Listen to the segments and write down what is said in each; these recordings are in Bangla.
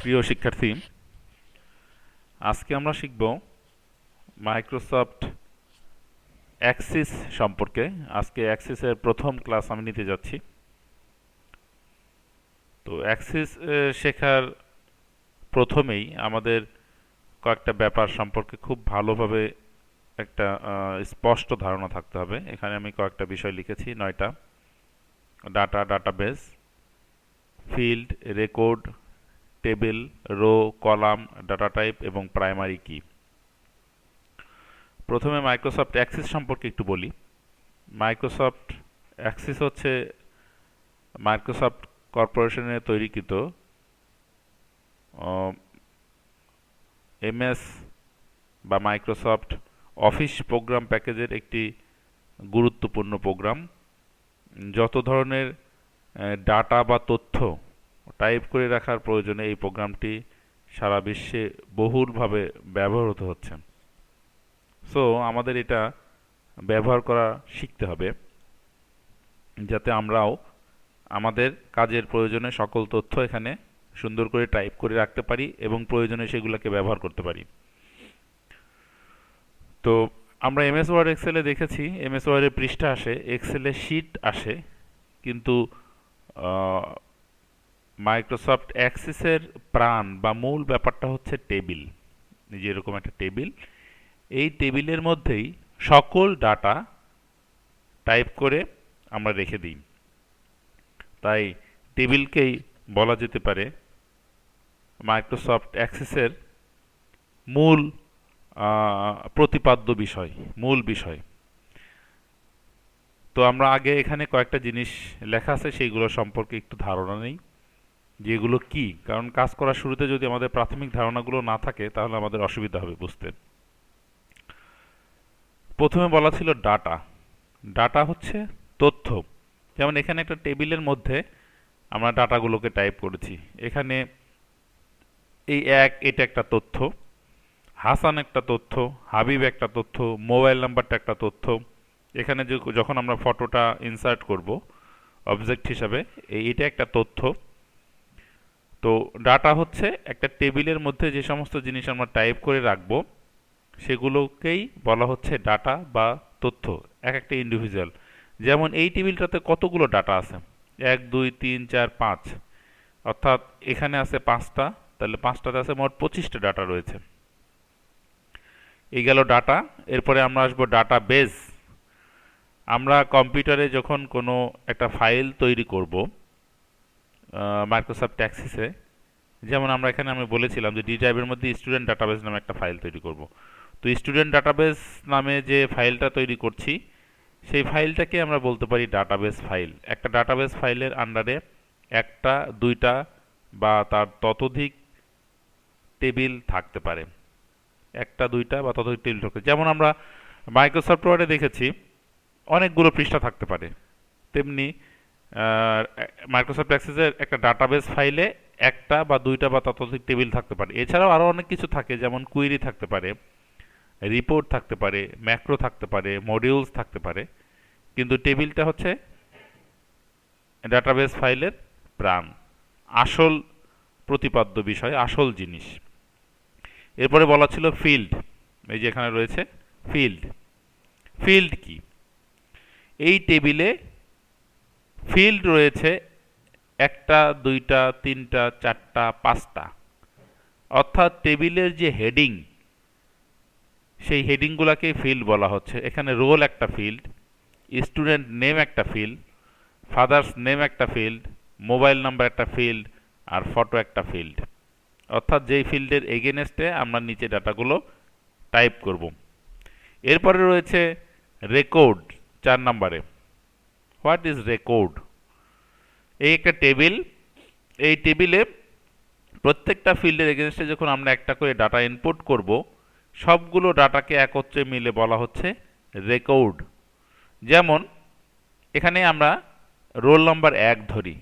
প্রিয় শিক্ষার্থী, আজকে আমরা শিখব মাইক্রোসফট অ্যাক্সিস সম্পর্কে। আজকে অ্যাক্সিসের প্রথম ক্লাস আমি নিতে যাচ্ছি। তো অ্যাক্সিস শেখার প্রথমেই আমাদের কয়েকটা ব্যাপার সম্পর্কে খুব ভালোভাবে একটা স্পষ্ট ধারণা থাকতে হবে। এখানে আমি কয়েকটা বিষয় লিখেছি, নয়টা। Data, database, field, record table, row, column, data type এবং প্রাইমারি কি? প্রথমে মাইক্রোসফট অ্যাক্সিস সম্পর্কে একটু বলি। মাইক্রোসফট অ্যাক্সিস হচ্ছে মাইক্রোসফট কর্পোরেশনে তৈরিকৃত এমএস বা মাইক্রোসফট অফিস প্রোগ্রাম প্যাকেজের একটি গুরুত্বপূর্ণ প্রোগ্রাম। যত ধরনের ডাটা বা তথ্য টাইপ করে রাখার প্রয়োজনে এই প্রোগ্রামটি সারা বিশ্বে বহুলভাবে ব্যবহৃত হচ্ছে। সো আমাদের এটা ব্যবহার করা শিখতে হবে, যাতে আমরাও আমাদের কাজের প্রয়োজনে সকল তথ্য এখানে সুন্দর করে টাইপ করে রাখতে পারি এবং প্রয়োজনে সেগুলোকে ব্যবহার করতে পারি। তো, আমরা এমএস ওয়ার্ড এক্সেলে দেখেছি এমএস ওয়ার্ডের পৃষ্ঠা আসে এক্সেলে শিট আসে, কিন্তু মাইক্রোসফট অ্যাক্সেসের প্রাণ বা মূল ব্যাপারটা হচ্ছে টেবিল। যে এরকম একটা টেবিল। এই টেবিলের মধ্যেই সকল ডাটা টাইপ করে আমরা রেখে দিই। তাই টেবিলকেই বলা যেতে পারে মাইক্রোসফট অ্যাক্সেসের মূল প্রতিপাদ্য বিষয়, মূল বিষয়। তো আমরা আগে এখানে কয়েকটা জিনিস লেখা আছে, সেইগুলো সম্পর্কে একটু ধারণা নেই। যেগুলো কি? কারণ কাজ করার শুরুতে যদি আমাদের প্রাথমিক ধারণাগুলো না থাকে, তাহলে আমাদের অসুবিধা হবে বুঝতে। প্রথমে বলা ছিল ডাটা। ডাটা হচ্ছে তথ্য। যেমন এখানে একটা টেবিলের মধ্যে আমরা ডাটাগুলোকে টাইপ করেছি। এখানে এই এক, এটা একটা তথ্য, হাসান একটা তথ্য, হাবিব একটা তথ্য, মোবাইল নাম্বারটা একটা তথ্য। এখানে যখন আমরা ফটোটা ইনসার্ট করব, অবজেক্ট হিসাবে এইটা একটা তথ্য। তো ডাটা হচ্ছে একটা টেবিলের মধ্যে যে সমস্ত জিনিস আমরা টাইপ করে রাখব, সেগুলোকেই বলা হচ্ছে ডাটা বা তথ্য, এক একটা ইন্ডিভিজুয়াল যেমন এই টেবিলটাতে কতগুলো ডাটা আছে? এক, দুই, তিন, চার, পাঁচ। অর্থাৎ এখানে আছে পাঁচটা, তাহলে পাঁচটাতে আছে মোট পঁচিশটা ডাটা রয়েছে। এই গেল ডাটা এরপরে আমরা আসব ডাটা বেস আমরা কম্পিউটারে যখন কোনো একটা ফাইল তৈরি করব মাইক্রোসফট ট্যাক্সিসে যেমন আমরা এখানে আমি বলেছিলাম যে ডি ড্রাইভের মধ্যে স্টুডেন্ট ডাটাবেস নামে একটা ফাইল তৈরি করব। তো স্টুডেন্ট ডাটাবেস নামে যে ফাইলটা তৈরি করছি, সেই ফাইলটাকে আমরা বলতে পারি ডাটাবেস ফাইল একটা ডাটাবেস ফাইলের আন্ডারে একটা, দুইটা বা তার ততোধিক টেবিল থাকতে পারে। একটা, দুইটা বা ততোধিক টেবিল থাকতে যেমন আমরা মাইক্রোসফট ওয়ার্ডে দেখেছি, অনেকগুলো পৃষ্ঠা থাকতে পারে। তেমনি মাইক্রোসফট অ্যাক্সেসের একটা ডাটাবেস ফাইলে একটা বা দুইটা বা ততোধিক টেবিল থাকতে পারে। এছাড়াও আরও অনেক কিছু থাকে, যেমন কুইরি থাকতে পারে রিপোর্ট থাকতে পারে ম্যাক্রো থাকতে পারে মডিউলস থাকতে পারে। কিন্তু টেবিলটা হচ্ছে ডাটাবেস ফাইলের প্রাণ, আসল প্রতিপাদ্য বিষয়, আসল জিনিস। এরপরে বলা ছিল ফিল্ড এই যে এখানে রয়েছে ফিল্ড ফিল্ড কি? এই টেবিলে ফিল্ড রয়েছে একটা, দুইটা, তিনটা, চারটা, পাঁচটা। অর্থাৎ টেবিলের যে হেডিং, সেই হেডিংগুলোকে ফিল্ড বলা হচ্ছে। এখানে রোল একটা ফিল্ড, স্টুডেন্ট নেম একটা ফিল্ড, ফাদার্স নেম একটা ফিল্ড, মোবাইল নাম্বার একটা ফিল্ড, আর ফটো একটা ফিল্ড। অর্থাৎ যেই ফিল্ডের এগেনস্টে আমরা নিচে ডাটাগুলো টাইপ করব। এরপরে রয়েছে রেকর্ড, চার নম্বরে। হোয়াট ইজ রেকর্ড এই একটা টেবিল এই টেবিলে প্রত্যেকটা ফিল্ডের এগেনস্টে যখন আমরা একটা করে ডাটা ইনপুট করব, সবগুলো ডাটাকে একত্রে মিলে বলা হচ্ছে রেকর্ড যেমন, এখানে আমরা রোল নম্বর এক ধরি।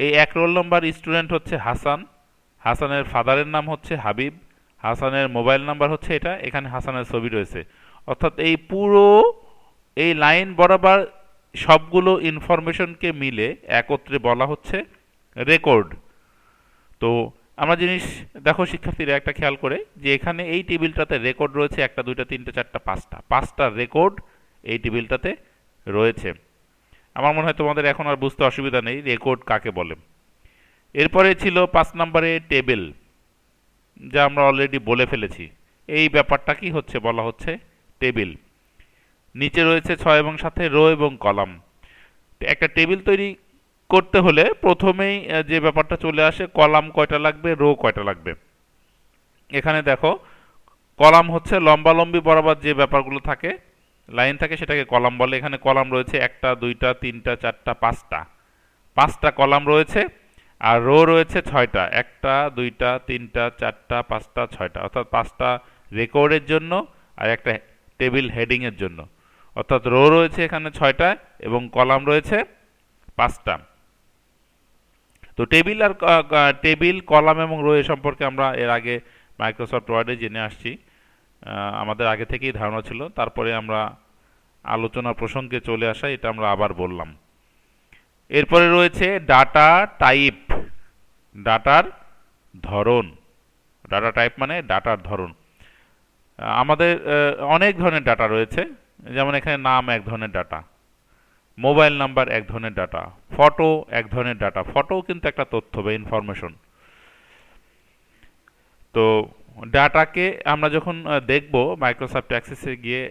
এই এক রোল নম্বর স্টুডেন্ট হচ্ছে হাসান, হাসানের ফাদারের নাম হচ্ছে হাবিব, হাসানের মোবাইল নাম্বার হচ্ছে এটা, এখানে হাসানের ছবি রয়েছে। অর্থাৎ এই পুরো, এই লাইন বরাবর সবগুলো ইনফরমেশনকে মিলে একত্রে বলা হচ্ছে রেকর্ড। তো আমরা জিনিস, দেখো শিক্ষার্থীরা একটা খেয়াল করে যে এখানে এই টেবিলটাতে রেকর্ড রয়েছে একটা, দুইটা, তিনটা, চারটা, পাঁচটা। পাঁচটা রেকর্ড এই টেবিলটাতে রয়েছে। আমার মনে হয় তোমাদের এখন আর বুঝতে অসুবিধা নেই রেকর্ড কাকে বলে। এরপরে ছিল পাঁচ নম্বরে টেবিল, যা আমরা অলরেডি বলে ফেলেছি। এই ব্যাপারটা কি হচ্ছে? বলা হচ্ছে টেবিল। নিচে রয়েছে ছয় এবং সাথে রো এবং কলাম। একটা টেবিল তৈরি করতে হলে প্রথমেই যে ব্যাপারটা চলে আসে, কলাম কয়টা লাগবে, রো কয়টা লাগবে। এখানে দেখো, কলাম হচ্ছে লম্বালম্বি বরাবর যে ব্যাপারগুলো থাকে, লাইন থাকে সেটাকে কলাম বলে। এখানে কলাম রয়েছে একটা, দুইটা, তিনটা, চারটা, পাঁচটা। পাঁচটা কলাম রয়েছে আর রো রয়েছে ছয়টা। একটা, দুইটা, তিনটা, চারটা, পাঁচটা, ছয়টা। অর্থাৎ পাঁচটা রেকর্ডের জন্য আর একটা টেবিল হেডিংয়ের জন্য। অর্থাৎ রো রয়েছে এখানে ছয়টা এবং কলাম রয়েছে পাঁচটা। তো টেবিল আর টেবিল, কলাম এবং রো এ সম্পর্কে আমরা এর আগে মাইক্রোসফট ওয়ার্ডে জেনে আসছি। আমাদের আগে থেকেই ধারণা ছিল, তারপরে আমরা আলোচনা প্রসঙ্গে চলে আসা, এটা আমরা আবার বললাম। এরপরে রয়েছে ডাটা টাইপ, ডাটার ধরন। ডাটা টাইপ মানে ডাটার ধরন। আমাদের অনেক ধরনের ডাটা রয়েছে যেমন এখানে নাম এক ধরনের ডাটা মোবাইল নাম্বার এক ধরনের ডাটা ফটো এক ধরনের ডাটা ফটো কিন্তু একটা তথ্য বা ইনফরমেশন তো ডাটাকে আমরা যখন দেখব মাইক্রোসফট অ্যাক্সেসে গিয়ে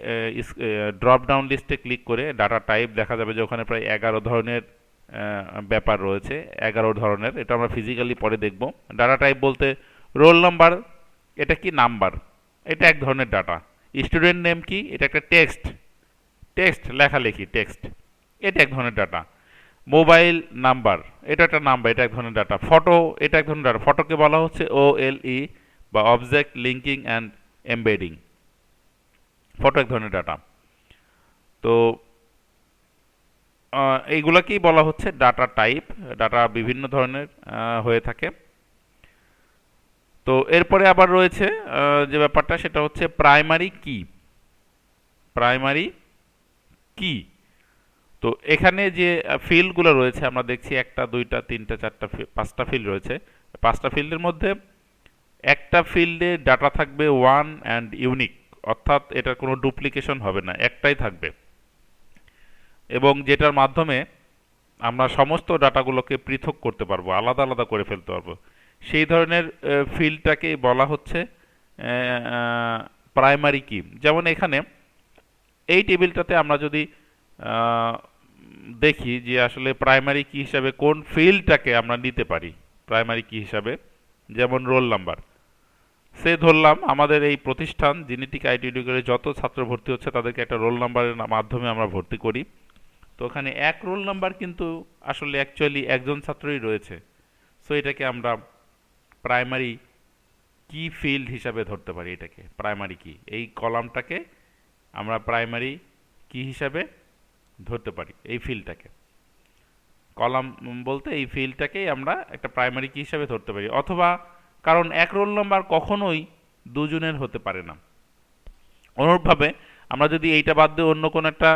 ড্রপ ডাউন লিস্টে ক্লিক করে ডাটা টাইপ দেখা যাবে যে ওখানে প্রায় এগারো ধরনের ব্যাপার রয়েছে, এগারো ধরনের, এটা আমরা ফিজিক্যালি পরে দেখব। ডাটা টাইপ বলতে রোল নাম্বার এটা কি নাম্বার এটা এক ধরনের ডাটা স্টুডেন্ট নেম কি? এটা একটা টেক্সট। টেক্সট, লেখালেখি, টেক্সট। এটা এক ধরনের ডাটা। মোবাইল নাম্বার, এটা একটা নাম্বার, এটা এক ধরনের ডাটা। ফটো, এটা এক ধরনের ডাটা। ফটোকে বলা হচ্ছে ও এল ই বা object linking and embedding photo এক ধরনের ডাটা। তো এইগুলাকেই বলা হচ্ছে ডাটা টাইপ। ডাটা বিভিন্ন ধরনের হয়ে থাকে। তো এরপরে আবার রয়েছে যে ব্যাপারটা সেটা হচ্ছে প্রাইমারি কি প্রাইমারি কি তো এখানে যে ফিল্ডগুলো রয়েছে, আমরা দেখছি একটা, দুইটা, তিনটা, চারটা পাঁচটা ফিল্ড রয়েছে। পাঁচটা ফিল্ডের মধ্যে একটা ফিল্ডে ডাটা থাকবে ওয়ান অ্যান্ড ইউনিক অর্থাৎ এটার কোনো ডুপ্লিকেশন হবে না, একটাই থাকবে। এবং যেটার মাধ্যমে আমরা সমস্ত ডাটাগুলোকে পৃথক করতে পারব, আলাদা আলাদা করে ফেলতে পারব। সেই ধরনের ফিল্ডটাকে বলা হচ্ছে প্রাইমারি কি যেমন এখানে এই টেবিলটাতে আমরা যদি দেখি যে আসলে প্রাইমারি কি হিসাবে কোন ফিল্ডটাকে আমরা নিতে পারি, প্রাইমারি কি হিসাবে, যেমন রোল নাম্বার। সে ধরলাম আমাদের এই প্রতিষ্ঠান জেনেটিক আইটি করে যত ছাত্র ভর্তি হচ্ছে তাদেরকে একটা রোল নাম্বারের মাধ্যমে আমরা ভর্তি করি। তো ওখানে এক রোল নাম্বার কিন্তু আসলে অ্যাকচুয়ালি একজন ছাত্রই রয়েছে। সো এটাকে আমরা প্রাইমারি কি ফিল্ড হিসাবে ধরতে পারি এটাকে। প্রাইমারি কি এই কলামটাকে আমরা প্রাইমারি কি হিসাবে ধরতে পারি, এই ফিল্ডটাকে। কলাম বলতে এই ফিল্ডটাকেই আমরা একটা প্রাইমারি কি হিসাবে ধরতে পারি। অথবা কারণ এক রোল নাম্বার কখনোই দুজনের হতে পারে না। অনুরূপভাবে আমরা যদি এইটা বাদ দিয়ে অন্য কোনো একটা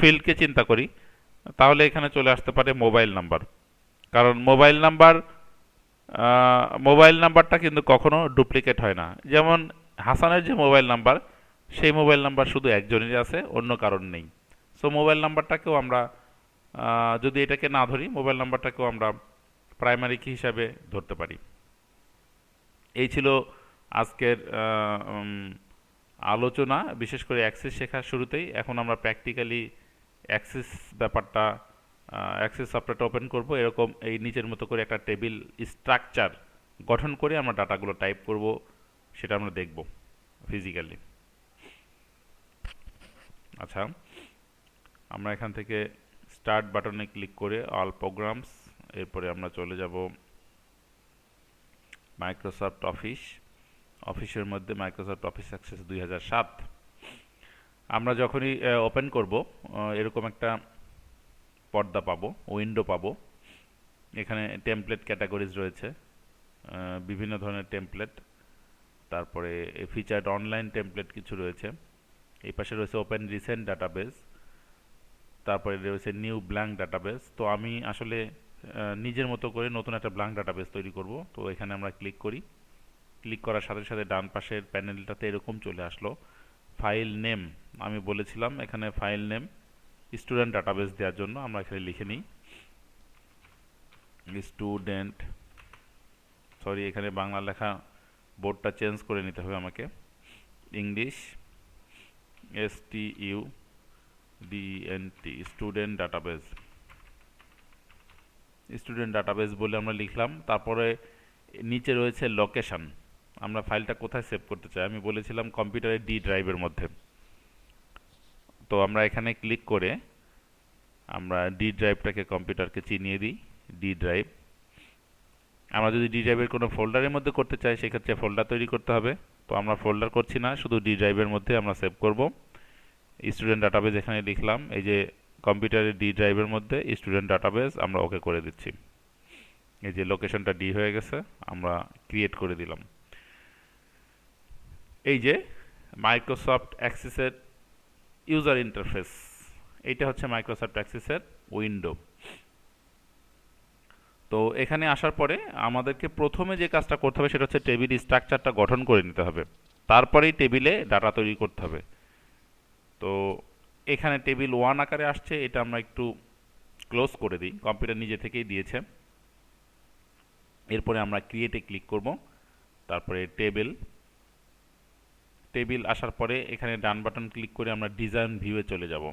ফিল্ডকে চিন্তা করি, তাহলে এখানে চলে আসতে পারে মোবাইল নাম্বার কারণ মোবাইল নাম্বার মোবাইল নাম্বারটা কিন্তু কখনো ডুপ্লিকেট হয় না। যেমন হাসানের যে মোবাইল নাম্বার সেই মোবাইল নাম্বার শুধু একজনেরই আছে, অন্য কারণ নেই। সো মোবাইল নাম্বারটাকেও আমরা যদি এটাকে না ধরি মোবাইল নাম্বারটাকেও আমরা প্রাইমারি কি হিসাবে ধরতে পারি। এই ছিল আজকের আলোচনা। বিশেষ করে অ্যাক্সেস শেখার শুরুতেই এখন আমরা প্র্যাকটিক্যালি অ্যাক্সেস ব্যাপারটা অ্যাক্সেস সফটওয়্যারটা ওপেন করব। এরকম এই নিচের মতো করে একটা টেবিল স্ট্রাকচার গঠন করে আমরা ডাটাগুলো টাইপ করব, সেটা আমরা দেখব ফিজিক্যালি আচ্ছা আমরা এখান থেকে স্টার্ট বাটনে ক্লিক করে অল প্রোগ্রামস এরপরে আমরা চলে যাব মাইক্রোসফট অফিস অফিসের মধ্যে মাইক্রোসফট অফিস অ্যাক্সেস দুই আমরা যখনই ওপেন করব এরকম একটা পর্দা পাবো উইন্ডো পাবো। এখানে টেমপ্লেট ক্যাটাগরিজ রয়েছে বিভিন্ন ধরনের টেমপ্লেট তারপরে ফিচার্ড অনলাইন টেমপ্লেট কিছু রয়েছে। এই পাশে রয়েছে ওপেন রিসেন্ট ডাটাবেস তারপরে রয়েছে নিউ ব্ল্যাঙ্ক ডাটাবেস তো আমি আসলে নিজের মতো করে নতুন একটা ব্ল্যাঙ্ক ডাটাবেস তৈরি করব। তো এখানে আমরা ক্লিক করি। ক্লিক করার সাথে সাথে ডান পাশের প্যানেলটাতে এরকম চলে আসলো। ফাইল নেম আমি বলেছিলাম এখানে ফাইল নেম স্টুডেন্ট ডাটাবেস দেওয়ার জন্য আমরা এখানে লিখে নিই। স্টুডেন্ট সরি এখানে বাংলা লেখা বোর্ডটা চেঞ্জ করে নিতে হবে আমাকে। English S T U DNT student database student database বলে আমরা লিখলাম, তারপরে নিচে রয়েছে লোকেশন আমরা ফাইলটা কোথায় সেভ করতে চাই? আমি বলেছিলাম কম্পিউটারের ডি ড্রাইভের মধ্যে। তো আমরা এখানে ক্লিক করে আমরা ডি ড্রাইভটাকে কম্পিউটারকে চিনিয়ে দিই ডি ড্রাইভ আমরা যদি ডি ড্রাইভের কোনো ফোল্ডারের মধ্যে করতে চাই, সেক্ষেত্রে ফোল্ডার তৈরি করতে হবে। তো আমরা ফোল্ডার করছি না, শুধু ডি ড্রাইভের মধ্যে আমরা সেভ করব। স্টুডেন্ট ডাটাবেজ এখানে লিখলাম, এই যে কম্পিউটারের ডি ড্রাইভের মধ্যে স্টুডেন্ট ডাটাবেজ আমরা ওকে করে দিচ্ছি। এই যে লোকেশনটা ডি হয়ে গেছে, আমরা ক্রিয়েট করে দিলাম। এই যে মাইক্রোসফট অ্যাক্সেসের ইউজার ইন্টারফেস এইটা হচ্ছে মাইক্রোসফট অ্যাক্সেসের উইন্ডো তো এখানে আসার পরে আমাদেরকে প্রথমে যে কাজটা করতে হবে সেটা হচ্ছে টেবিল স্ট্রাকচারটা গঠন করে নিতে হবে। তারপরেই টেবিলে ডাটা তৈরি করতে হবে। তো এখানে টেবিল ওয়ান আকারে আসছে, এটা আমরা একটু ক্লোজ করে দিই। কম্পিউটার নিজে থেকেই দিয়েছে। এরপরে আমরা ক্রিয়েটে ক্লিক করব। তারপরে টেবিল টেবিল আসার পরে এখানে ডান বাটন ক্লিক করে আমরা ডিজাইন ভিউয়ে চলে যাব।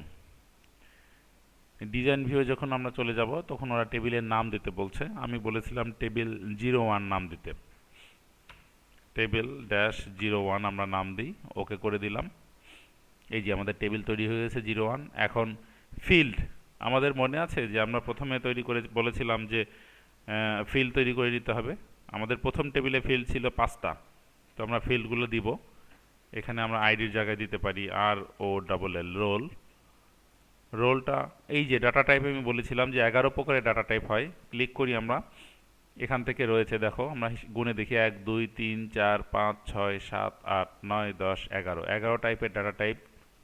ডিজাইন ভিউয়ে যখন আমরা চলে যাব, তখন ওরা টেবিলের নাম দিতে বলছে। আমি বলেছিলাম টেবিল জিরো ওয়ান নাম দিতে। টেবিল ড্যাশ জিরো ওয়ান আমরা নাম দিই, ওকে করে দিলাম। এই যে আমাদের টেবিল তৈরি হয়ে গেছে জিরো ওয়ান। এখন ফিল্ড, আমাদের মনে আছে যে আমরা প্রথমে তৈরি করে বলেছিলাম যে ফিল্ড তৈরি করে দিতে হবে। আমাদের প্রথম টেবিলে ফিল্ড ছিল পাঁচটা। তো আমরা ফিল্ডগুলো দিব। এখানে আমরা আইডির জায়গায় দিতে পারি আর ও ডাবল এল রোল রোলটা এই যে ডাটা টাইপ আমি বলেছিলাম যে এগারো প্রকারের ডাটা টাইপ হয় ক্লিক করি আমরা। এখান থেকে রয়েছে, দেখো, আমরা গুনে দেখি, এক, দুই, তিন, চার, পাঁচ, ছয়, সাত, আট, নয়, দশ, এগারো। এগারো টাইপের ডাটা টাইপ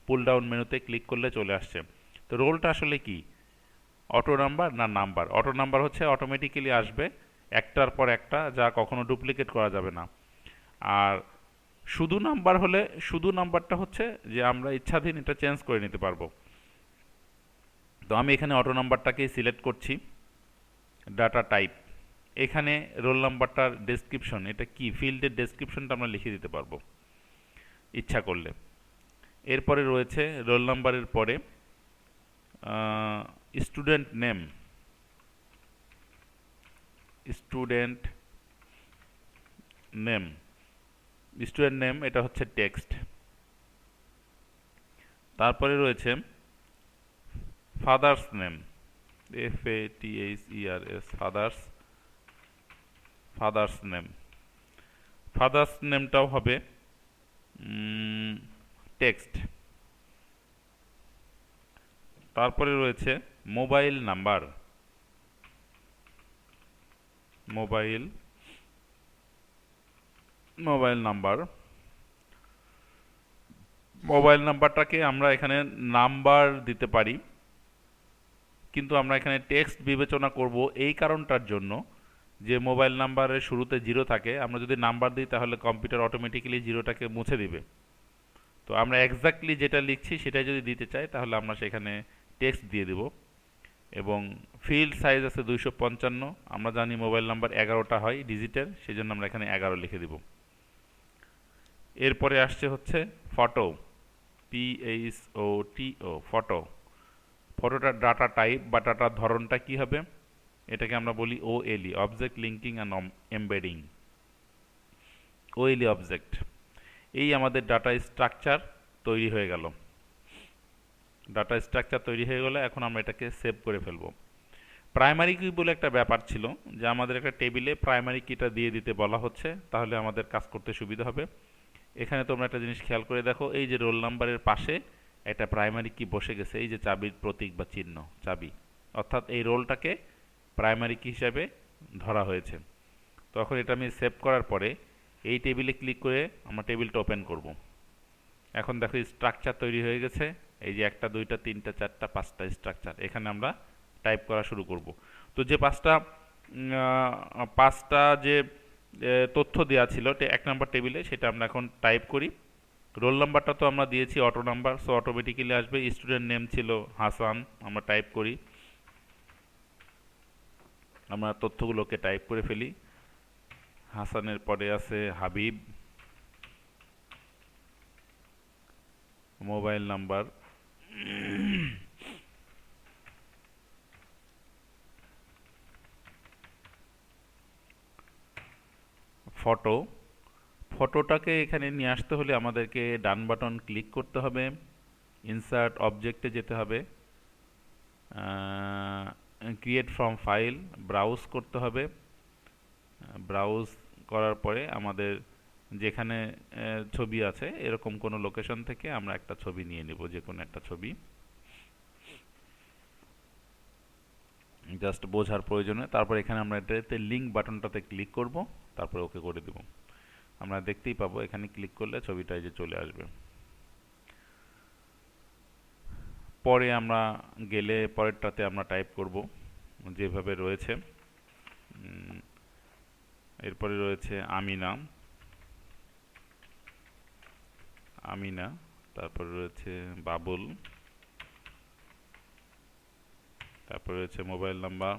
পুল ডাউন মেনুতে ক্লিক করলে চলে আসছে। তো রোলটা আসলে কি? অটো নাম্বার না নাম্বার অটো নাম্বার হচ্ছে অটোমেটিক্যালি আসবে, একটার পর একটা, যা কখনো ডুপ্লিকেট করা যাবে না। আর শুধু নাম্বার হলে, শুধু নাম্বারটা হচ্ছে যে আমরা ইচ্ছাধীন এটা চেঞ্জ করে নিতে পারব। তো আমি এখানে অটো নাম্বারটাকেই সিলেক্ট করছি ডাটা টাইপ এখানে রোল নাম্বারটার ডেসক্রিপশন এটা কি? ফিল্ডের ডেসক্রিপশনটা আমরা লিখে দিতে পারব, ইচ্ছা করলে। এরপরে রয়েছে রোল নাম্বারের পরে student name student name student name এটা হচ্ছে টেক্সট তারপরে রয়েছে father's name F A T H R S father's father's name father's নেমটাও হবে টেক্সট তারপরে রয়েছে mobile number mobile mobile number mobile নাম্বারটাকে আমরা এখানে নাম্বার দিতে পারি, কিন্তু আমরা এখানে টেক্সট বিবেচনা করব এই কারণটার জন্য যে মোবাইল নাম্বারের শুরুতে জিরো থাকে। আমরা যদি নাম্বার দিই তাহলে কম্পিউটার অটোমেটিক্যালি জিরোটাকে মুছে দিবে। তো আমরা এক্স্যাক্টলি যেটা লিখছি সেটাই যদি দিতে চাই তাহলে আমরা সেখানে টেক্সট দিয়ে দেব। এবং ফিল্ড সাইজ আছে দুইশো পঞ্চান্ন। আমরা জানি মোবাইল নাম্বার এগারোটা হয় ডিজিটের সেই জন্য আমরা এখানে এগারো লিখে দেব। এরপরে আসছে হচ্ছে photo P H O T O photo. ফটোটার data type বা ডাটার ধরনটা কি হবে? এটাকে আমরা বলি O L E object linking and embedding OLE object এই আমাদের ডাটা স্ট্রাকচার তৈরি হয়ে গেল। ডাটা স্ট্রাকচার তৈরি হয়ে গেলে এখন আমরা এটাকে সেভ করে ফেলব। প্রাইমারি কি বলে একটা ব্যাপার ছিল যে আমাদের একটা টেবিলে প্রাইমারি কিটা দিয়ে দিতে বলা হচ্ছে, তাহলে আমাদের কাজ করতে সুবিধা হবে। এখানে তোমরা একটা জিনিস খেয়াল করে দেখো, এই যে রোল নাম্বারের পাশে একটা প্রাইমারি কি বসে গেছে, এই যে চাবির প্রতীক বা চিহ্ন, চাবি। অর্থাৎ এই রোলটাকে প্রাইমারি কি হিসাবে ধরা হয়েছে। তখন এটা আমি সেভ করার পরে এই টেবিলে ক্লিক করে আমরা টেবিলটা ওপেন করব। এখন দেখো স্ট্রাকচার তৈরি হয়ে গেছে, এই যে একটা, দুইটা, তিনটা, চারটা, পাঁচটা স্ট্রাকচার এখানে আমরা টাইপ করা শুরু করব। তো যে পাঁচটা পাঁচটা যে তথ্য দেওয়া ছিল এক নাম্বার টেবিলে, সেটা আমরা এখন টাইপ করি। রোল নাম্বারটা তো আমরা দিয়েছি, অটো নাম্বার সো অটোমেটিক্যালি আসবে। স্টুডেন্ট নেম ছিল হাসান, আমরা টাইপ করি। আমরা তথ্যগুলোকে টাইপ করে ফেলি। হাসানের পরে আছে হাবিব। Mobile number. ফটো। ফটোটাকে এখানে নিয়ে আসতে হলে আমাদেরকে ডান বাটন ক্লিক করতে হবে। ইনসার্ট অবজেক্টে যেতে হবে। ক্রিয়েট ফ্রম ফাইল, ব্রাউজ করতে হবে। ব্রাউজ করার পরে আমাদের যেখানে ছবি আছে, এরকম কোনো লোকেশন থেকে আমরা একটা ছবি নিয়ে নেব, যে কোনো একটা ছবি। জাস্ট বোঝার প্রয়োজনে। তারপর এখানে আমরা এটাতে লিঙ্ক বাটনটাতে ক্লিক করব। তারপরে ওকে করে দেব। আমরা দেখতেই পাবো, এখানে ক্লিক করলে ছবিটা এই যে চলে আসবে। পরে আমরা গেলে পরেরটাতে আমরা টাইপ করব, যেভাবে রয়েছে। এরপরে রয়েছে আমিনা। আমিনা, তারপরে রয়েছে বাবুল। তারপরে রয়েছে মোবাইল নাম্বার।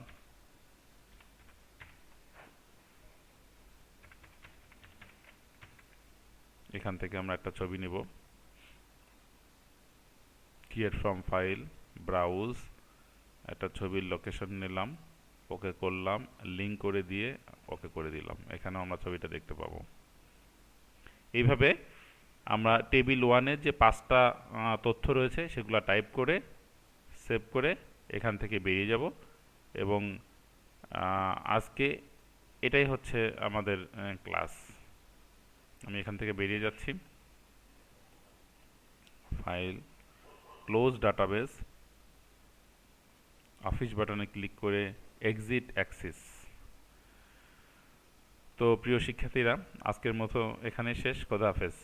এখান থেকে আমরা একটা ছবি নিব। ক্রিয়েট ফ্রম ফাইল ব্রাউজ একটা ছবির লোকেশন নিলাম, ওকে করলাম লিঙ্ক করে দিয়ে ওকে করে দিলাম। এখানেও আমরা ছবিটা দেখতে পাবো। এইভাবে আমরা টেবিল ওয়ানের যে পাঁচটা তথ্য রয়েছে সেগুলো টাইপ করে সেভ করে এখান থেকে বেরিয়ে যাব এবং আজকে এটাই হচ্ছে আমাদের ক্লাস আমি এখান থেকে বেরিয়ে যাচ্ছি। ফাইল ক্লোজ ডাটাবেস অফিস বাটনে ক্লিক করে এক্সিট অ্যাক্সিস তো প্রিয় শিক্ষার্থীরা, আজকের মতো এখানে শেষ। খোদা হাফেজ।